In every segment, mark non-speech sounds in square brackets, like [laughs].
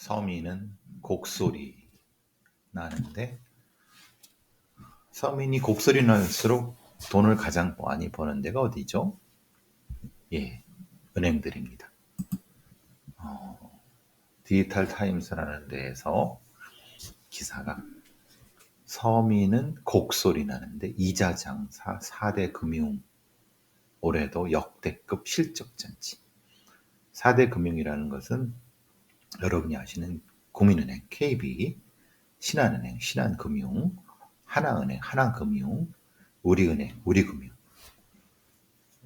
서민은 곡소리 나는데 서민이 곡소리 날수록 돈을 가장 많이 버는 데가 어디죠? 예, 은행들입니다. 어, 디지털 타임스라는 데에서 기사가 서민은 곡소리 나는데 이자 장사 4대 금융 올해도 역대급 실적 잔치. 4대 금융이라는 것은 여러분이 아시는 국민은행, KB, 신한은행, 신한금융, 하나은행, 하나금융, 우리은행, 우리금융.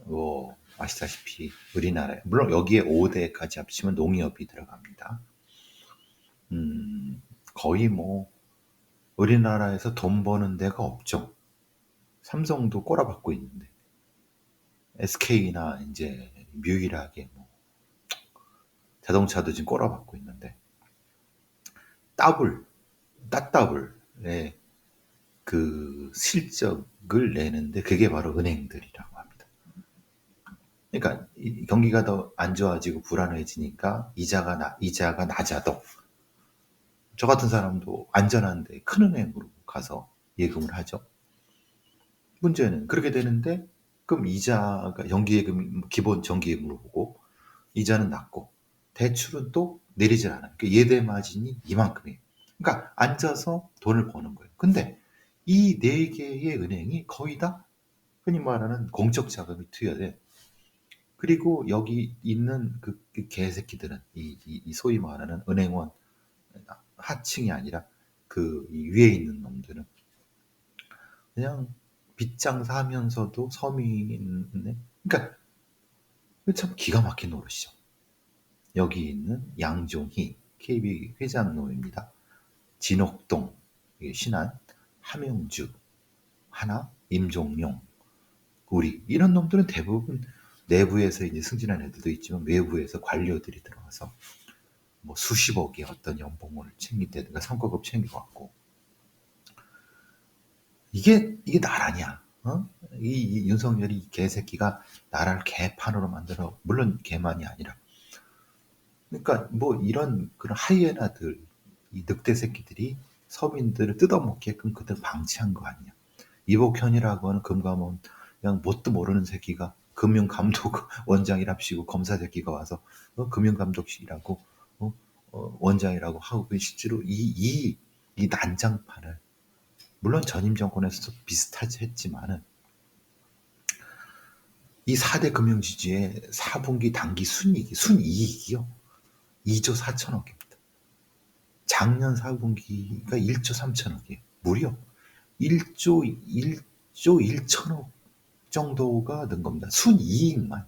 뭐 아시다시피 우리나라에 물론 여기에 5대까지 합치면 농협이 들어갑니다. 음, 거의 뭐 우리나라에서 돈 버는 데가 없죠. 삼성도 꼬라박고 있는데 SK나 이제 유일하게 뭐 자동차도 지금 꼬라박고 있는데 더블 따더블의 그 실적을 내는데 그게 바로 은행들이라고 합니다. 그러니까 경기가 더 안 좋아지고 불안해지니까 이자가 나, 이자가 낮아도 저 같은 사람도 안전한데 큰 은행으로 가서 예금을 하죠. 문제는 그렇게 되는데 그럼 이자가 연기예금 기본 정기예금으로 보고 이자는 낮고 대출은 또 내리질 않아요. 그러니까 예대 마진이 이만큼이에요. 그러니까 앉아서 돈을 버는 거예요. 근데 이 네 개의 은행이 거의 다 흔히 말하는 공적 자금이 투여돼. 그리고 여기 있는 그, 그 개새끼들은 이, 이, 이, 소위 말하는 은행원 하층이 아니라 그 위에 있는 놈들은 그냥 빚장사 하면서도 서민네 그러니까 참 기가 막힌 노릇이죠. 여기 있는 양종희 KB 회장놈입니다. 진옥동 신한 함영주 하나 임종용 우리 이런 놈들은 대부분 내부에서 이제 승진한 애들도 있지만 외부에서 관료들이 들어와서 뭐 수십억의 어떤 연봉을 챙긴다든가 성과급 챙겨갖고 이게 이게 나라냐? 어? 이, 이 윤석열이 이 개새끼가 나라를 개판으로 만들어 물론 개만이 아니라 그러니까 뭐 이런 그런 하이에나들 이 늑대 새끼들이 서민들을 뜯어먹게끔 그들 방치한 거 아니야? 이복현이라고 하는 금감원 그냥 뭣도 모르는 새끼가 금융감독 [laughs] 원장이랍시고 검사 새끼가 와서 어, 금융감독실이라고 어, 어, 원장이라고 하고 실제로 이이 이 난장판을 물론 전임 정권에서도 비슷하지 했지만은 이 4대 금융지주의 4분기 단기 순이익이, 순이익이요. 2조 4천억입니다. 작년 4분기가 1조 3천억이에요. 무려 1조, 1조 1천억 정도가 는 겁니다. 순이익만.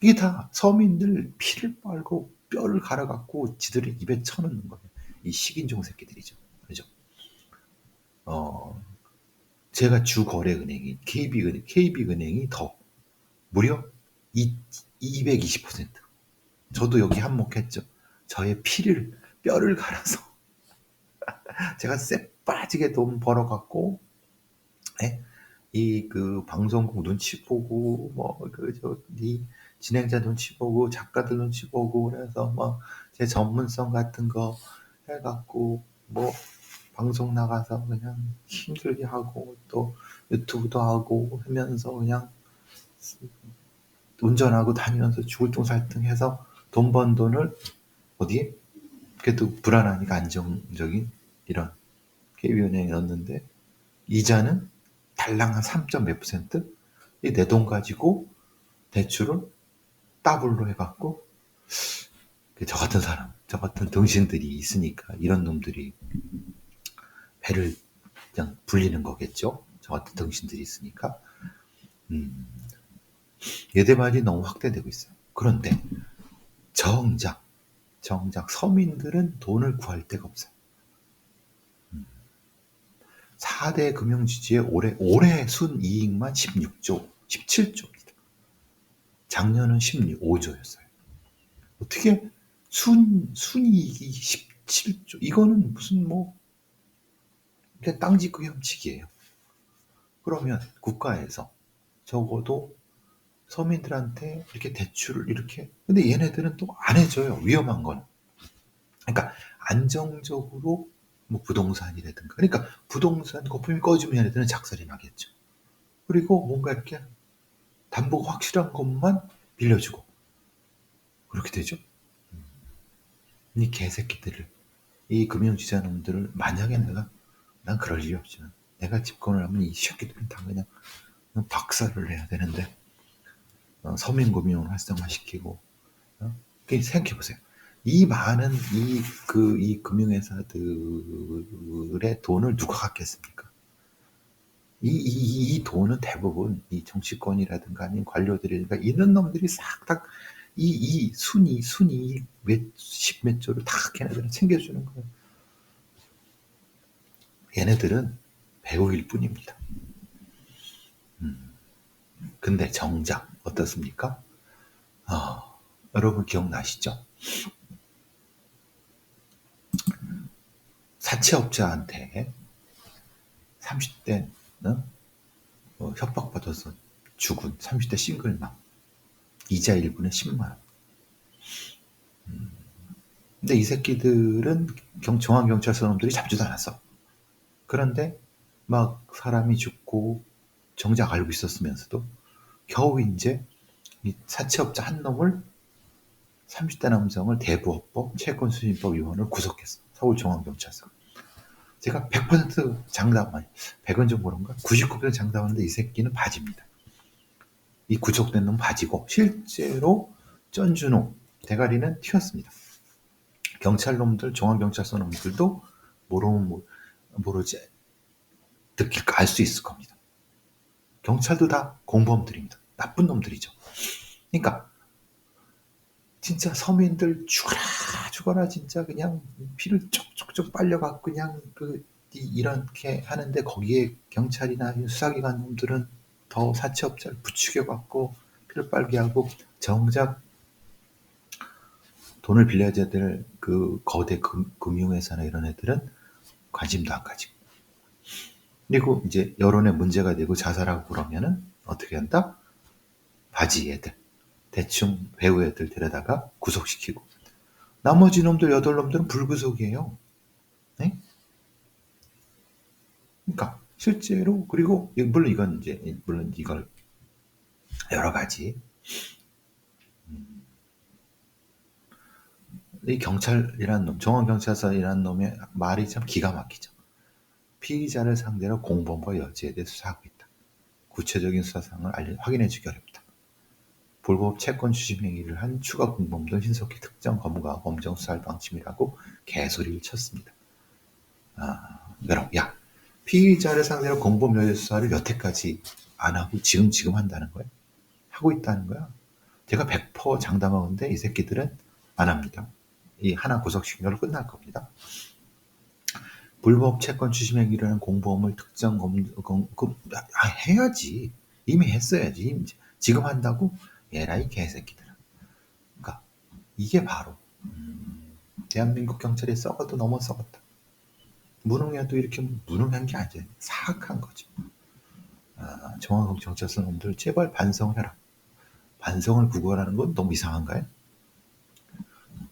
이게 다 서민들 피를 빨고 뼈를 갈아갖고 지들을 입에 쳐넣는 거예요. 이 식인종 새끼들이죠. 어, 제가 주거래은행인 KB은행, KB은행이 더 무려 220%. 저도 여기 한몫했죠. 저의 피를 뼈를 갈아서 [laughs] 제가 쎄 빠지게 돈 벌어갖고 예? 이그 방송국 눈치 보고 뭐그 저이 진행자 눈치 보고 작가들 눈치 보고 그래서 뭐 제 전문성 같은 거 해갖고 뭐 방송 나가서 그냥 힘들게 하고 또 유튜브도 하고 하면서 그냥 운전하고 다니면서 죽을 똥살등 해서 돈 번 돈을 어디에? 그래도 불안하니까 안정적인 이런 KB은행에 넣었는데 이자는 달랑 한 3. 몇 퍼센트? 이 내 돈 가지고 대출을 더블로 해갖고 저 같은 사람, 저 같은 등신들이 있으니까 이런 놈들이 배를 그냥 불리는 거겠죠. 저 같은 등신들이 있으니까. 음, 예대말이 너무 확대되고 있어요. 그런데 정작 정작 서민들은 돈을 구할 데가 없어요. 4대 음. 금융지주의 올해 올해 순이익만 16조, 17조입니다. 작년은 16조였어요. 어떻게 순 순이익이 17조? 이거는 무슨 뭐 그냥 땅 짓고 훔치기예요. 그러면 국가에서 적어도 서민들한테 이렇게 대출을 이렇게 근데 얘네들은 또 안 해줘요. 위험한 건. 그러니까 안정적으로 뭐 부동산이라든가 그러니까 부동산 거품이 꺼지면 얘네들은 작살이 나겠죠. 그리고 뭔가 이렇게 담보가 확실한 것만 빌려주고 그렇게 되죠. 음. 이 개새끼들을 이 금융지자놈들을 만약에 내가 난 그럴 일이 없지만 내가 집권을 하면 이 새끼들은 다 그냥 박살을 내야 되는데 어, 서민금융을 활성화시키고 어? 생각해 보세요. 이 많은 이 그 이 금융회사들의 돈을 누가 갖겠습니까? 이, 이, 이 돈은 대부분 이 정치권이라든가 아닌 관료들이니까 있는 놈들이 싹 다 이, 이 순위, 순위 몇십 몇 조를 다 걔네들은 챙겨주는 거예요. 얘네들은 배우일 뿐입니다. 음. 근데 정작 어떻습니까? 어, 여러분 기억나시죠? 사채업자한테 30대 어? 어, 협박받아서 죽은 30대 싱글맘 이자 1분에 10만원 음. 근데 이 새끼들은 경, 중앙경찰서 놈들이 잡지도 않았어 그런데 막 사람이 죽고 정작 알고 있었으면서도 겨우 이제 이 사채업자 한 놈을 30대 남성을 대부업법 채권수신법 위반을 구속했어 서울중앙경찰서 제가 100% 장담, 아니, 100은 좀 그런가? 99% 장담하는데 이 새끼는 바지입니다. 이 구속된 놈 바지고, 실제로 쩐준호 대가리는 튀었습니다. 경찰 놈들, 중앙경찰서 놈들도 모르면 모르지, 듣길까 알수 있을 겁니다. 경찰도 다 공범들입니다. 나쁜 놈들이죠. 그러니까, 진짜 서민들 죽어라 죽어라 진짜 그냥 피를 쪽쪽쪽 빨려갖고 그냥 그 이렇게 하는데 거기에 경찰이나 수사기관 놈들은 더 사채업자를 부추겨갖고 피를 빨게 하고 정작 돈을 빌려야 될 그 거대 금, 금융회사나 이런 애들은 관심도 안 가지고 그리고 이제 여론에 문제가 되고 자살하고 그러면은 어떻게 한다? 바지 애들 대충 배우 애들 데려다가 구속시키고 나머지 놈들 여덟 놈들은 불구속이에요. 네? 그러니까 실제로 그리고 물론 이건 이제 물론 이걸 여러 가지 음, 이 경찰이라는 놈, 정원 경찰서이라는 놈의 말이 참 기가 막히죠. 피의자를 상대로 공범과 여지에 대해 수사하고 있다. 구체적인 수사상을 알려, 확인해 주기 어렵다. 불법 채권 추심 행위를 한 추가 공범들 신속히 특정 검거하고 검정 수사할 방침이라고 개소리를 쳤습니다. 아, 그럼 야 피의자를 상대로 공범 여죄 수사를 여태까지 안 하고 지금 지금 한다는 거야? 하고 있다는 거야? 제가 100% 장담하는데 이 새끼들은 안 합니다. 이 하나 구속시키면 끝날 겁니다. 불법 채권 추심 행위를 한 공범을 특정 검, 검, 검 아, 해야지. 이미 했어야지. 지금 한다고? 에라이 개새끼들. 그러니까 이게 바로 음, 대한민국 경찰이 썩어도 넘어 썩었다. 무능해도 이렇게 무능한 게 아니야. 사악한 거죠. 아, 정황국 경찰서 놈들 제발 반성을 해라. 반성을 구걸하는 건 너무 이상한가요?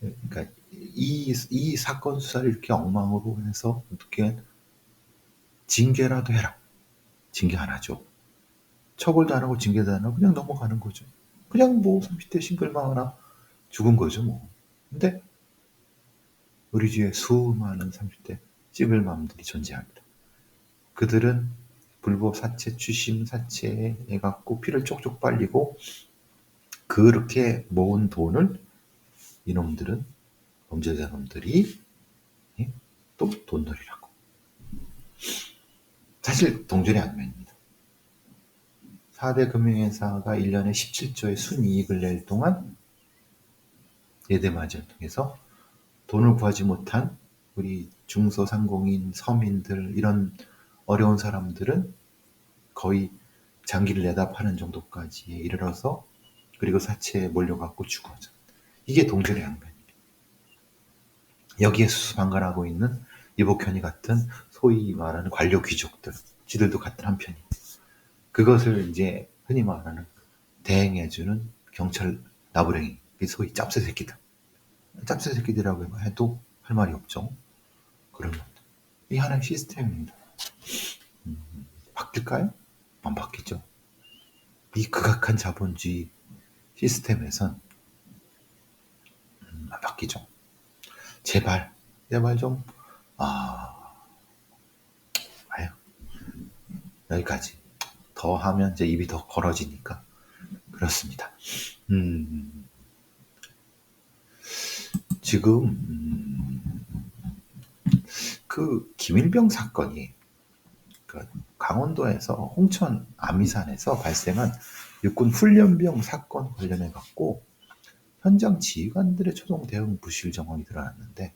그러니까 이, 이 사건 수사를 이렇게 엉망으로 해서 어떻게 징계라도 해라. 징계 안 하죠. 처벌도 안 하고 징계도 안 하고 그냥 넘어가는 거죠. 그냥 뭐 30대 싱글맘 하나 죽은 거죠 뭐. 근데 우리 주위에 수많은 30대 싱글맘들이 존재합니다. 그들은 불법 사채, 추심 사채에 갖고 피를 쪽쪽 빨리고 그렇게 모은 돈을 이놈들은 범죄자 놈들이 예? 또 돈놀이라고. 사실 동전의 안면입니다. 4대 금융회사가 1년에 17조의 순이익을 낼 동안 예대마진을 통해서 돈을 구하지 못한 우리 중소상공인, 서민들 이런 어려운 사람들은 거의 장기를 내다 파는 정도까지 이르러서 그리고 사채에 몰려갖고 죽어져. 이게 동전의 양면입니다. 여기에 수수방관하고 있는 이복현이 같은 소위 말하는 관료 귀족들, 지들도 같은 한편입니다. 그것을 이제 흔히 말하는 대행해주는 경찰 나부랭이, 소위 짭새 새끼들. 짭새 새끼들이라고 해도 할 말이 없죠. 그러면 이 하나의 시스템입니다. 음, 바뀔까요? 안 바뀌죠. 이 극악한 자본주의 시스템에선 음, 안 바뀌죠. 제발, 제발 좀, 아, 아유, 여기까지. 더 하면 이제 입이 더 걸어지니까. 그렇습니다. 음, 지금, 음, 그, 김일병 사건이, 그 강원도에서 홍천 아미산에서 발생한 육군 훈련병 사건 관련해 갖고 현장 지휘관들의 초동 대응 부실 정황이 드러났는데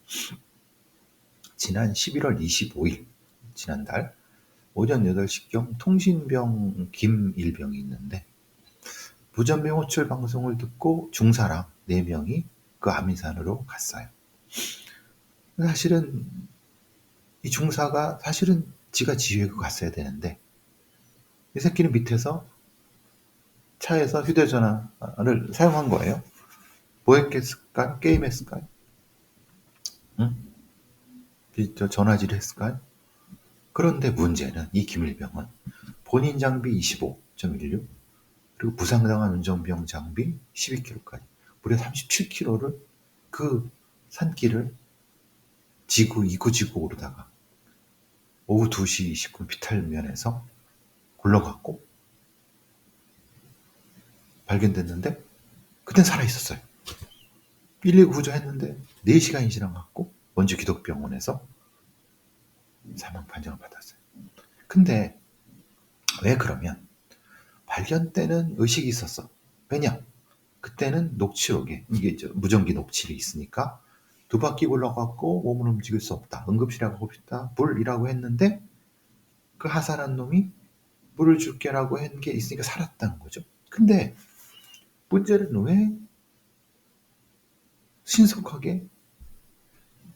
지난 11월 25일 지난달 오전 8시경 통신병 김일병이 있는데 부전병 호출 방송을 듣고 중사랑 4명이 그 아미산으로 갔어요. 사실은 이 중사가 사실은 지가 지휘고 갔어야 되는데 이 새끼는 밑에서 차에서 휴대전화를 사용한 거예요. 뭐 했겠을까요? 게임 했을까요? 응? 저 전화질 했을까요? 그런데 문제는 이 김일병은 본인 장비 25.16 그리고 부상당한 운전병 장비 12kg까지 무려 37kg를 그 산길을 지구 이구지구 오르다가 오후 2시 20분 비탈면에서 굴러갔고 발견됐는데 그땐 살아있었어요. 119 구조했는데 4시간이 지나갔고 원주 기독병원에서 사망 판정을 받았어요. 근데 왜 그러면 발견 때는 의식이 있었어. 왜냐? 그때는 녹취록에 이게 무전기 녹취이 있으니까 두 바퀴 굴러갔고 몸을 움직일 수 없다. 응급실하고 봅시다. 불이라고 했는데 그 하산한 놈이 물을 줄게라고 한 게 있으니까 살았다는 거죠. 근데 문제는 왜 신속하게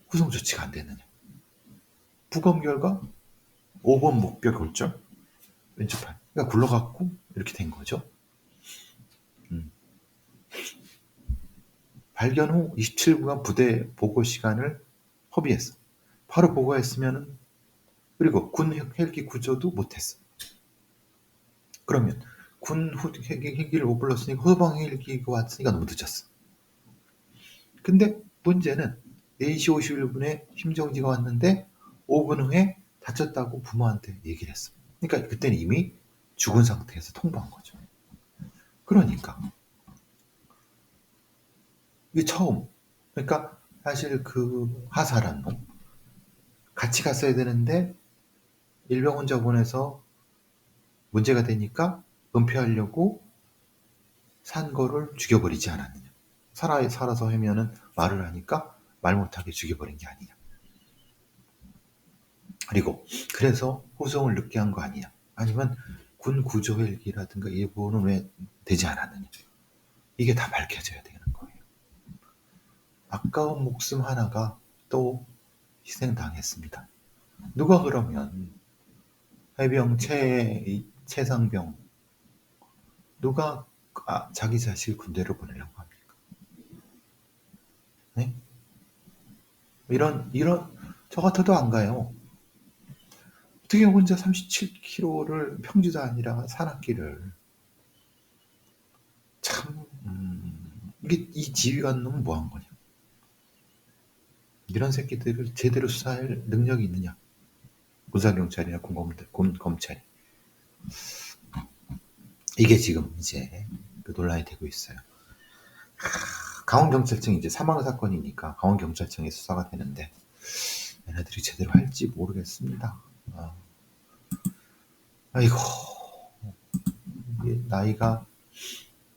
구성 조치가 안 됐느냐. 부검 결과 5번 목뼈 골절 왼쪽 팔. 그러니까 굴러갔고 이렇게 된 거죠. 음. 발견 후 27분간 부대 보고 시간을 허비했어. 바로 보고했으면은 그리고 군 헬기 구조도 못했어. 그러면 군 헬기를 못 불렀으니까 후방 헬기가 왔으니까 너무 늦었어. 근데 문제는 4시 51분에 심정지가 왔는데 5분 후에 다쳤다고 부모한테 얘기를 했어. 그러니까 그때는 이미 죽은 상태에서 통보한 거죠. 그러니까 이게 처음 그러니까 사실 그 하사란 놈 같이 갔어야 되는데 일병 혼자 보내서 문제가 되니까 은폐하려고 산 거를 죽여버리지 않았느냐. 살아, 살아서 하면은 말을 하니까 말 못하게 죽여버린 게 아니냐. 그리고 그래서 호송을 늦게 한 거 아니냐. 아니면 군 구조 헬기라든가 예보는 왜 되지 않았느냐. 이게 다 밝혀져야 되는 거예요. 아까운 목숨 하나가 또 희생당했습니다. 누가 그러면 해병 최 최상병 누가 아, 자기 자식을 군대로 보내려고 합니까? 네? 이런 이런 저 같아도 안 가요. 어떻게 혼자 37km를 평지도 아니라 산악길을 참 음, 이게 이 지휘관 놈은 뭐한 거냐? 이런 새끼들을 제대로 수사할 능력이 있느냐? 군사경찰이나 군검찰이 이게 지금 이제 그 논란이 되고 있어요. 강원경찰청이 이제 사망 사건이니까 강원경찰청에 수사가 되는데 얘네들이 제대로 할지 모르겠습니다. 아. 아이고 나이가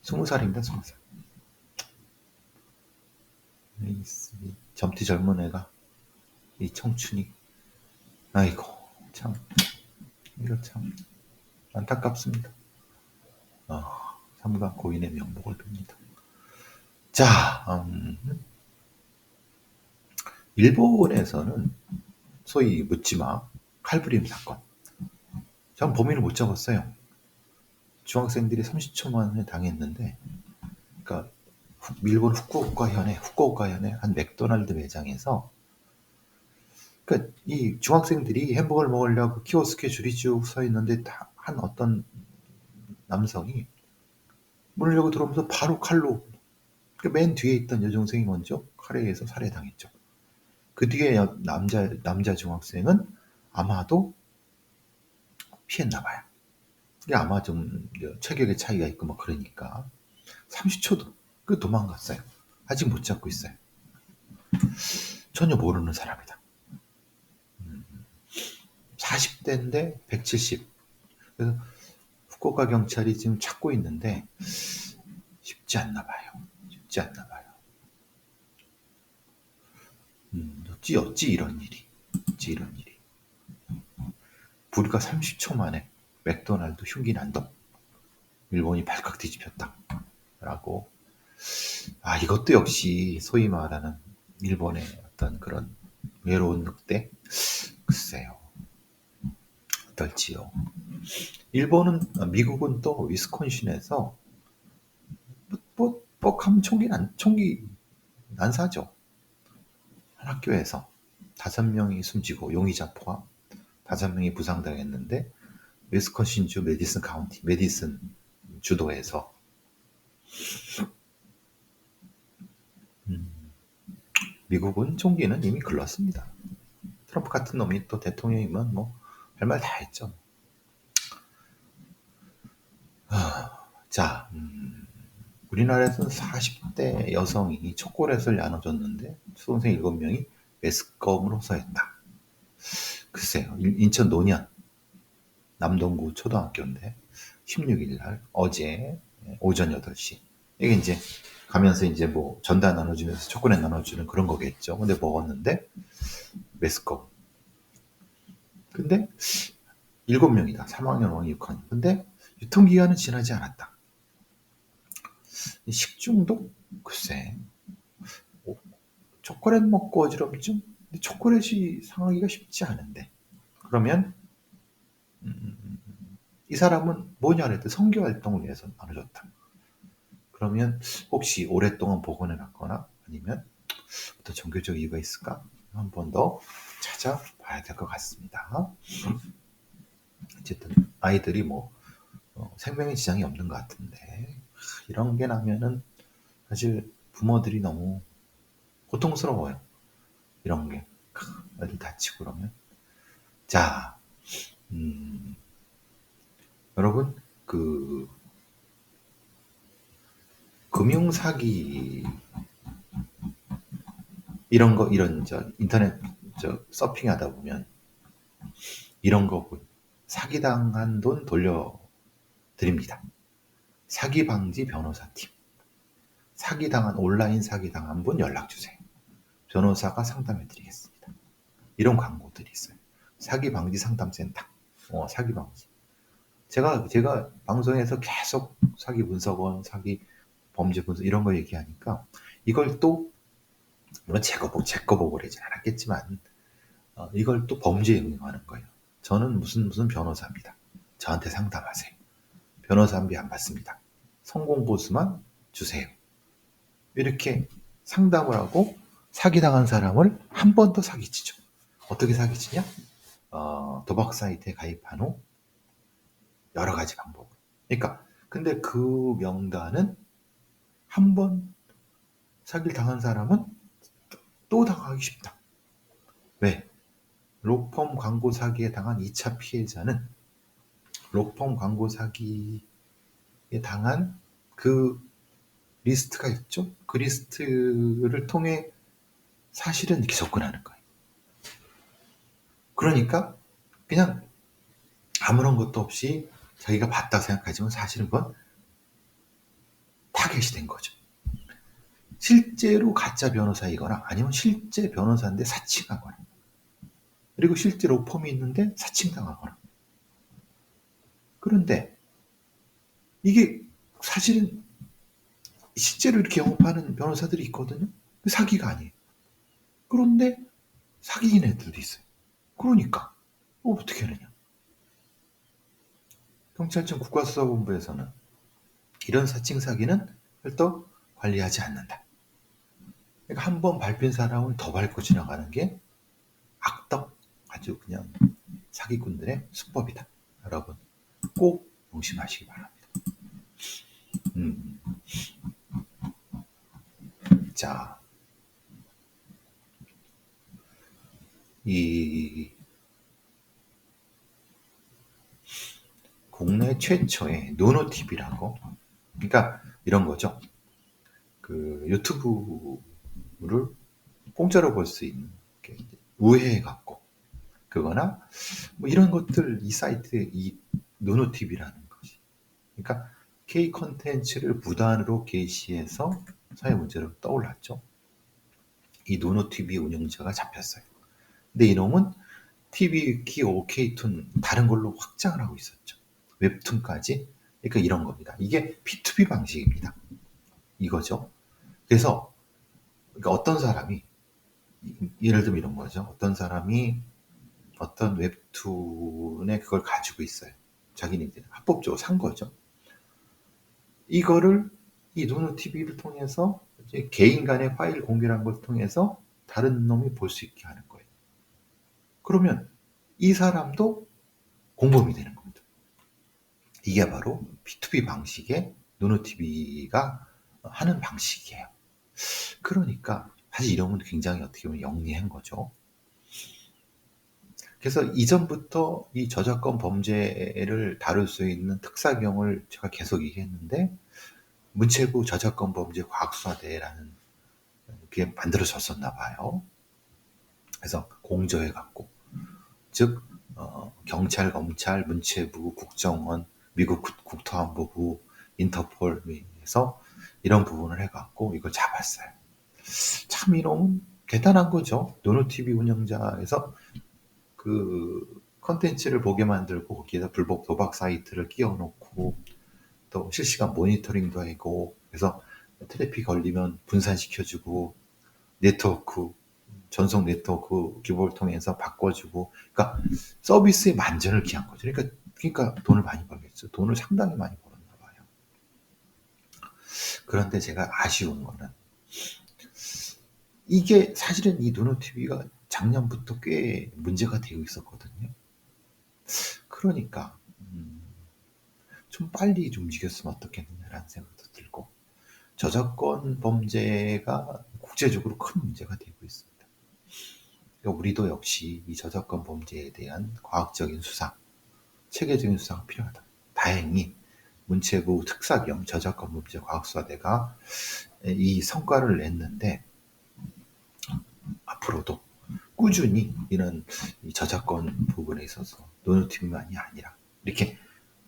스무 살입니다, 스무 살. 이, 젊디 젊은 애가 이 청춘이 아이고 참 이거 참 안타깝습니다. 어, 삼가 고인의 명복을 빕니다. 자, 음, 일본에서는 소위 묻지마 칼부림 사건. 전 범인을 못 잡았어요. 중학생들이 30초 만에 당했는데, 그러니까 일본 후쿠오카 현에 후쿠오카 현에 한 맥도날드 매장에서 그러니까 이 중학생들이 햄버거를 먹으려고 키오스크에 줄이 쭉 서 있는데 다- 한 어떤 남성이 문을 열고 들어오면서 바로 칼로 그 맨 뒤에 있던 여중생이 먼저 칼에 의해서 살해당했죠. 그 뒤에 여- 남자 남자 중학생은 아마도 피했나 봐요. 이게 아마 좀 체격의 차이가 있고 뭐 그러니까 30초도 그 도망갔어요. 아직 못 잡고 있어요. 전혀 모르는 사람이다. 40대인데 170. 그래서 후쿠오카 경찰이 지금 찾고 있는데 쉽지 않나 봐요. 쉽지 않나 봐요. 음, 어찌 어찌 이런 일이, 어찌 이런 일이. 불과 30초 만에 맥도날드 흉기 난동. 일본이 발칵 뒤집혔다. 라고. 아, 이것도 역시 소위 말하는 일본의 어떤 그런 외로운 늑대? 글쎄요. 어떨지요. 일본은, 아, 미국은 또 위스콘신에서 뭐, 뻑하면 총기 난, 총기 난사죠. 한 학교에서 다섯 명이 숨지고 용의자 포함 다섯 명이 부상당했는데 위스콘신주 메디슨 카운티, 메디슨 주도에서 음, 미국은 총기는 이미 글렀습니다. 트럼프 같은 놈이 또 대통령이면 뭐 할 말 다 했죠. 아, 자, 음, 우리나라에서는 40대 여성이 초콜릿을 나눠줬는데 수험생 7명이 매스컴으로 써했다. 글쎄요, 인- 인천 노년 남동구 초등학교인데 16일 날 어제 오전 8시 이게 이제 가면서 이제 뭐 전단 나눠주면서 초콜릿 나눠주는 그런 거겠죠. 근데 먹었는데 매스컴. 근데 7명이다. 3학년 5학년 6학년. 근데 유통기한은 지나지 않았다. 이 식중독? 글쎄. 오, 초콜릿 먹고 어지럼증? 근데 초콜릿이 상하기가 쉽지 않은데. 그러면 음, 이 사람은 뭐냐 그랬더니 성교 활동을 위해서 나눠줬다. 그러면 혹시 오랫동안 복원해 놨거나 아니면 어떤 종교적 이유가 있을까? 한 번 더 찾아봐야 될 것 같습니다. 어쨌든 아이들이 뭐 어, 생명에 지장이 없는 것 같은데 하, 이런 게 나면은 사실 부모들이 너무 고통스러워요. 이런 게 크, 애들 다치고 그러면 자 음, 여러분 그 금융 사기 이런 거 이런 저 인터넷 저 서핑 하다 보면 이런 거 보- 사기당한 돈 돌려 드립니다. 사기 방지 변호사팀. 사기 당한 온라인 사기 당한 분 연락 주세요. 변호사가 상담해 드리겠습니다. 이런 광고들이 있어요. 사기 방지 상담센터. 어, 사기 방지. 제가 제가 방송에서 계속 사기 분석원, 사기 범죄 분석 이런 거 얘기하니까 이걸 또 물론 제거 보고 제거 보고 그러진 않았겠지만 어, 이걸 또 범죄에 응용하는 거예요. 저는 무슨 무슨 변호사입니다. 저한테 상담하세요. 변호사비 안 받습니다. 성공 보수만 주세요. 이렇게 상담을 하고 사기당한 사람을 한 번 더 사기치죠. 어떻게 사기치냐? 어, 도박 사이트에 가입한 후 여러 가지 방법. 그러니까 근데 그 명단은 한 번 사기를 당한 사람은 또 당하기 쉽다. 왜? 록펌 광고 사기에 당한 2차 피해자는 록펌 광고 사기에 당한 그 리스트가 있죠. 그 리스트를 통해 사실은 이렇게 접근하는 거예요. 그러니까 그냥 아무런 것도 없이 자기가 봤다 생각하지만 사실은 그건 타겟이 된 거죠. 실제로 가짜 변호사이거나 아니면 실제 변호사인데 사칭하거나 그리고 실제로 펌이 있는데 사칭당하거나 그런데 이게 사실은 실제로 이렇게 영업하는 변호사들이 있거든요. 사기가 아니에요. 그런데 사기인 애들도 있어요. 그러니까 어떻게 하느냐? 경찰청 국가수사본부에서는 이런 사칭 사기는 별도 관리하지 않는다. 그러니까 한 번 밟힌 사람을 더 밟고 지나가는 게 악덕 아주 그냥 사기꾼들의 수법이다. 여러분 꼭 명심하시기 바랍니다. 음. 자, 이 국내 최초의 노노TV라고 그러니까 이런 거죠. 그 유튜브를 공짜로 볼 수 있는 우회해 갖고 그거나 뭐 이런 것들 이 사이트 이 노노TV라는 것이 그러니까 K 컨텐츠를 무단으로 게시해서 사회 문제로 떠올랐죠. 이 노노TV 운영자가 잡혔어요. 근데 이놈은 TV 키 OK툰 다른 걸로 확장을 하고 있었죠. 웹툰까지. 그러니까 이런 겁니다. 이게 P2P 방식입니다. 이거죠. 그래서 그러니까 어떤 사람이 예를 들면 이런 거죠. 어떤 사람이 어떤 웹툰에 그걸 가지고 있어요. 이제 합법적으로 산 거죠. 이거를 이 노노 TV를 통해서 개인 간의 파일 공개라는 걸 통해서 다른 놈이 볼 수 있게 하는 거예요. 그러면 이 사람도 공범이 되는 겁니다. 이게 바로 P2P 방식의 노노 TV가 하는 방식이에요. 그러니까 사실 이런 건 굉장히 어떻게 보면 영리한 거죠. 그래서 이전부터 이 저작권 범죄를 다룰 수 있는 특사경을 제가 계속 얘기했는데 문체부 저작권 범죄 과학수사대라는 게 만들어졌었나 봐요. 그래서 공조해 갖고 즉 어, 경찰, 검찰, 문체부, 국정원, 미국 국토안보부, 인터폴에서 이런 부분을 해갖고 이걸 잡았어요. 참 이놈은 대단한 거죠. 노노TV 운영자에서 그 컨텐츠를 보게 만들고 거기에다 불법 도박 사이트를 끼워놓고 또 실시간 모니터링도 하고 그래서 트래픽 걸리면 분산시켜주고 네트워크 전송 네트워크 기법을 통해서 바꿔주고 그러니까 서비스의 만전을 기한 거죠. 그러니까 그러니까 돈을 많이 벌겠죠. 돈을 상당히 많이 벌었나 봐요. 그런데 제가 아쉬운 거는 이게 사실은 이 누노 TV가 작년부터 꽤 문제가 되고 있었거든요. 그러니까 음, 좀 빨리 좀 움직였으면 어떻겠느냐라는 생각도 들고 저작권 범죄가 국제적으로 큰 문제가 되고 있습니다. 그러니까 우리도 역시 이 저작권 범죄에 대한 과학적인 수사, 체계적인 수사가 필요하다. 다행히 문체부 특사경 저작권 범죄 과학수사대가 이 성과를 냈는데 앞으로도 꾸준히 이런 저작권 부분에 있어서 노노팀만이 아니라 이렇게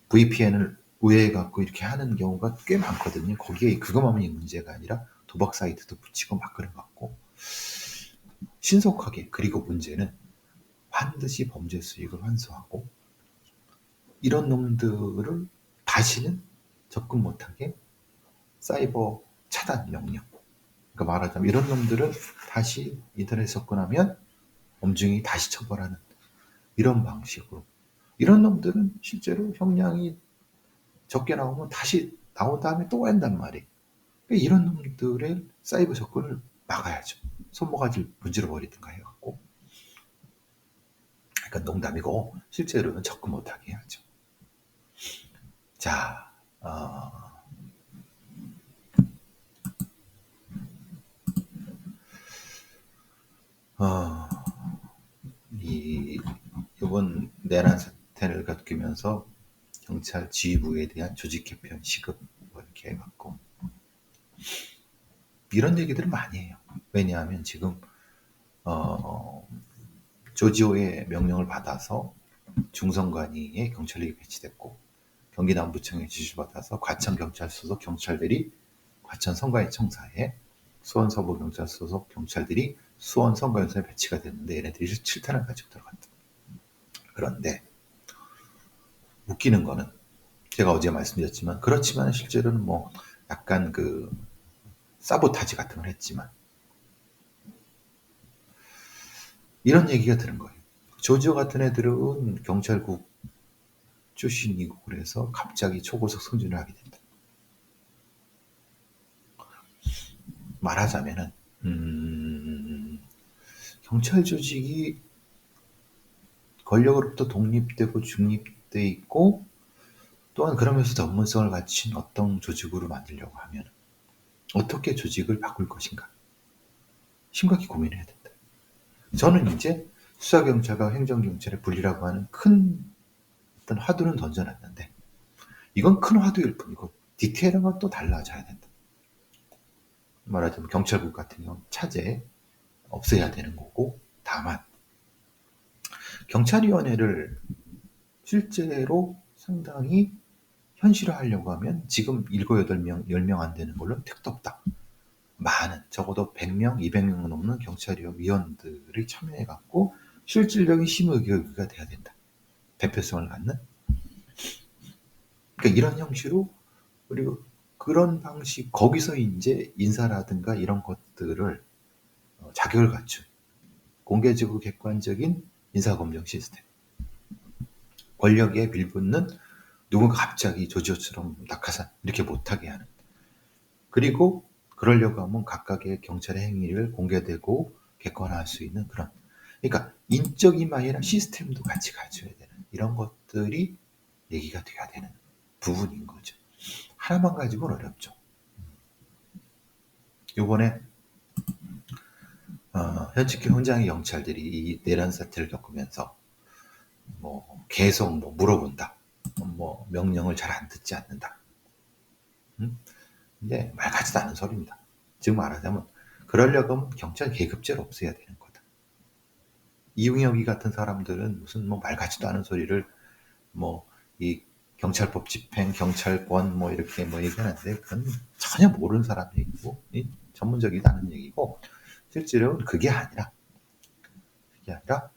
VPN을 우회해 갖고 이렇게 하는 경우가 꽤 많거든요. 거기에 그것만이 문제가 아니라 도박 사이트도 붙이고 막 같고. 신속하게. 그리고 문제는 반드시 범죄 수익을 환수하고 이런 놈들을 다시는 접근 못하게 사이버 차단 명령. 그러니까 말하자면 이런 놈들은 다시 인터넷 접근하면 엄중히 다시 처벌하는 이런 방식으로. 이런 놈들은 실제로 형량이 적게 나오면 다시 나온 다음에 또 한단 말이에요. 그러니까 이런 놈들의 사이버 접근을 막아야죠. 손모가지를 문질러 버리든가 해갖고. 그러니까 농담이고 실제로는 접근 못하게 해야죠. 자, 어... 어, 이, 이번 내란 사태를 겪으면서 경찰 지휘부에 대한 조직 개편 시급 뭐 이렇게 해갖고 이런 얘기들을 많이 해요. 왜냐하면 지금 어, 조지오의 명령을 받아서 중성관이에 경찰력이 배치됐고 경기 남부청에 지시를 받아서 과천 경찰 소속 경찰들이 과천 선관위 청사에 수원 서부 경찰 소속 경찰들이 수원 선관위에 배치가 됐는데 얘네들이 7탄을 가지고 들어갔다. 그런데 웃기는 거는 제가 어제 말씀드렸지만 그렇지만 실제로는 뭐 약간 그 사보타지 같은 걸 했지만 이런 얘기가 드는 거예요. 조지오 같은 애들은 경찰국 출신이고 그래서 갑자기 초고속 승진을 하게 된다. 말하자면은 음, 경찰 조직이 권력으로부터 독립되고 중립 돼 있고 또한 그러면서 전문성을 갖춘 어떤 조직으로 만들려고 하면 어떻게 조직을 바꿀 것인가 심각히 고민해야 된다. 저는 이제 수사경찰과 행정경찰의 분리라고 하는 큰 어떤 화두는 던져놨는데 이건 큰 화두일 뿐이고 디테일한 건또 달라져야 된다. 말하자면 경찰국 같은 경우는 차제 없애야 되는 거고 다만 경찰위원회를 실제로 상당히 현실화하려고 하면 지금 7, 8명, 10명 안 되는 걸로 택도 없다. 많은 적어도 100명, 200명 넘는 경찰위원들이 참여해갖고 실질적인 심의기가 돼야 된다. 대표성을 갖는. 그러니까 이런 형식으로 그리고 그런 방식 거기서 이제 인사라든가 이런 것들을 어, 자격을 갖춘 공개적이고 객관적인 인사검증 시스템. 권력에 빌붙는 누군가 갑자기 조지오처럼 낙하산 이렇게 못하게 하는. 그리고 그러려고 하면 각각의 경찰의 행위를 공개되고 객관화할 수 있는 그런. 그러니까 인적이만 아니라 시스템도 같이 가져야 되는 이런 것들이 얘기가 돼야 되는 부분인 거죠. 하나만 가지고는 어렵죠. 요번에 어, 현직계 현장의 경찰들이 이 내란 사태를 겪으면서 뭐 계속 뭐 물어본다. 뭐 명령을 잘 안 듣지 않는다. 음? 근데 말 같지도 않은 소리입니다. 즉 말하자면 그러려고 하면 경찰 계급제를 없애야 되는 거다. 이웅혁이 같은 사람들은 무슨 뭐 말 같지도 않은 소리를 뭐 이 경찰법 집행, 경찰권 뭐 이렇게 뭐 얘기하는데 그건 전혀 모르는 사람 얘기고 전문적이지 않은 얘기고 실제로는 그게 아니라 그게 아니라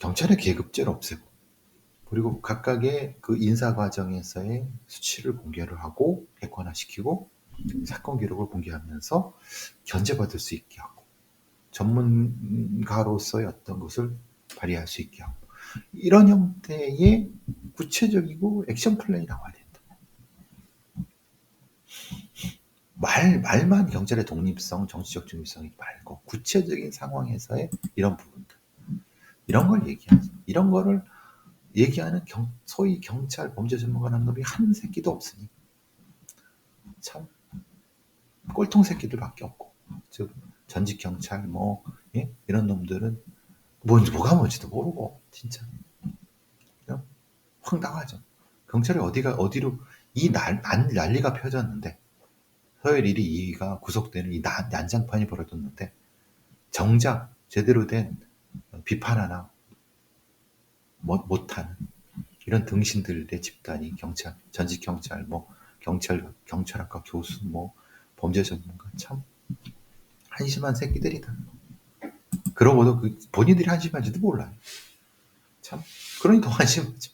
경찰의 계급제를 없애고 그리고 각각의 그 인사 과정에서의 수치를 공개를 하고 객관화시키고 사건 기록을 공개하면서 견제받을 수 있게 하고 전문가로서의 어떤 것을 발휘할 수 있게 하고 이런 형태의 구체적이고 액션 플랜이 나와야 된다. 말, 말만 경찰의 독립성, 정치적 중립성이 말고 구체적인 상황에서의 이런 부분들. 이런 걸 얘기하죠. 이런 거를 얘기하는 경, 소위 경찰 범죄 전문가라는 놈이 한 새끼도 없으니 참 꼴통 새끼들밖에 없고 즉 전직 경찰 뭐 예? 이런 놈들은 뭔지 뭐가 뭔지도 모르고 진짜 황당하죠. 경찰이 어디가 어디로 이 난, 난, 난리가 펴졌는데 서열 1위 2위가 구속되는 이 난, 난장판이 벌어졌는데 정작 제대로 된 비판 하나 못하는 이런 등신들의 집단이 경찰, 전직 경찰, 뭐 경찰, 경찰학과 교수, 뭐 범죄 전문가 참 한심한 새끼들이다. 그러고도 그 본인들이 한심한지도 몰라요. 참 그러니 더 한심하죠.